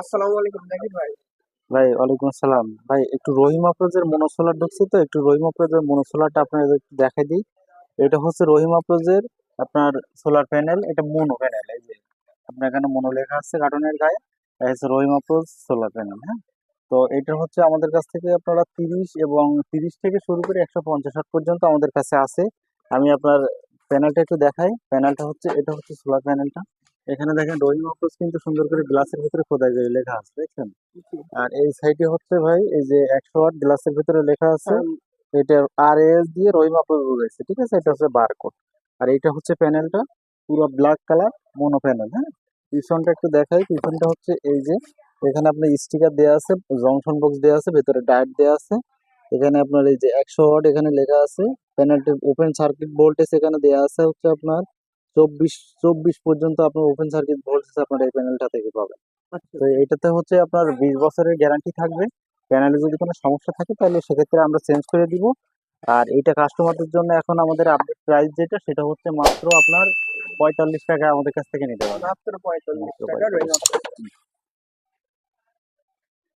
আসসালামু আলাইকুম জাকির ভাই। ভাই, ওয়ালাইকুম আসসালাম। ভাই, একটু রহিম আপ্রোজের মনোসোলার ঢুকছে তো, একটু রহিম আপ্রোজের মনোসোলারটা আপনাদের একটু দেখাই দিই। এটা হচ্ছে রহিম আপ্রোজের আপনার সোলার প্যানেল এটা মনো প্যানেল এই যে আপনার এখানে মনো লেখা আছে কার্টনের গায়ে, এটা হচ্ছে রহিম আপ্রোজ সোলার প্যানেল হ্যাঁ? তো এটা হচ্ছে আমাদের কাছ থেকে আপনারা তিরিশ এবং তিরিশ থেকে শুরু করে একশো পঞ্চাশ হাট পর্যন্ত আমাদের কাছে আছে। আমি আপনার প্যানেলটা একটু দেখাই। প্যানেলটা হচ্ছে, এটা হচ্ছে সোলার প্যানেলটা এখানে দেখেন রহিম আপ্রোজ কিন্তু সুন্দর করে গ্লাসের ভিতরে খোদাই করে লেখা আছে দেখছেন? আর এই সাইডে হচ্ছে ভাই এই যে একশো ওয়াট গ্লাসের ভিতরে লেখা আছে এটা আর এস দিয়ে রহিমা রয়েছে ঠিক আছে? এটা হচ্ছে বারকোড আর এটা হচ্ছে প্যানেলটা পুরো ব্ল্যাক কালার মনো প্যানেল হ্যাঁ? পিছনটা একটু দেখাই পিছনটা হচ্ছে এই যে এখানে আপনার স্টিকার দেওয়া আছে জংশন বক্স দেওয়া আছে ভেতরে ডায়েট দেওয়া আছে। এখানে আপনার এই যে একশো ওয়াট এখানে লেখা আছে প্যানেলটির ওপেন সার্কিট ভোল্টেজ এখানে দেওয়া আছে হচ্ছে আপনার চব্বিশ চব্বিশ পর্যন্ত আপনার ওপেন সার্কিট ভোল্টেজ আপনার এই প্যানেলটা থেকে পাবেন। আচ্ছা। তো এটাতে হচ্ছে আপনার বিশ বছরের গ্যারান্টি থাকবে। প্যানেলে যদি কোনো সমস্যা থাকে তাহলে সেক্ষেত্রে আমরা চেঞ্জ করে দিব। আর এটা কাস্টমারদের জন্য এখন আমাদের আপডেট প্রাইস যেটা সেটা হচ্ছে মাত্র আপনার পঁয়তাল্লিশ টাকা আমাদের কাছ থেকে নিতে পারবেন মাত্র পঁয়তাল্লিশ টাকা রহিম 45 আপ্রোজ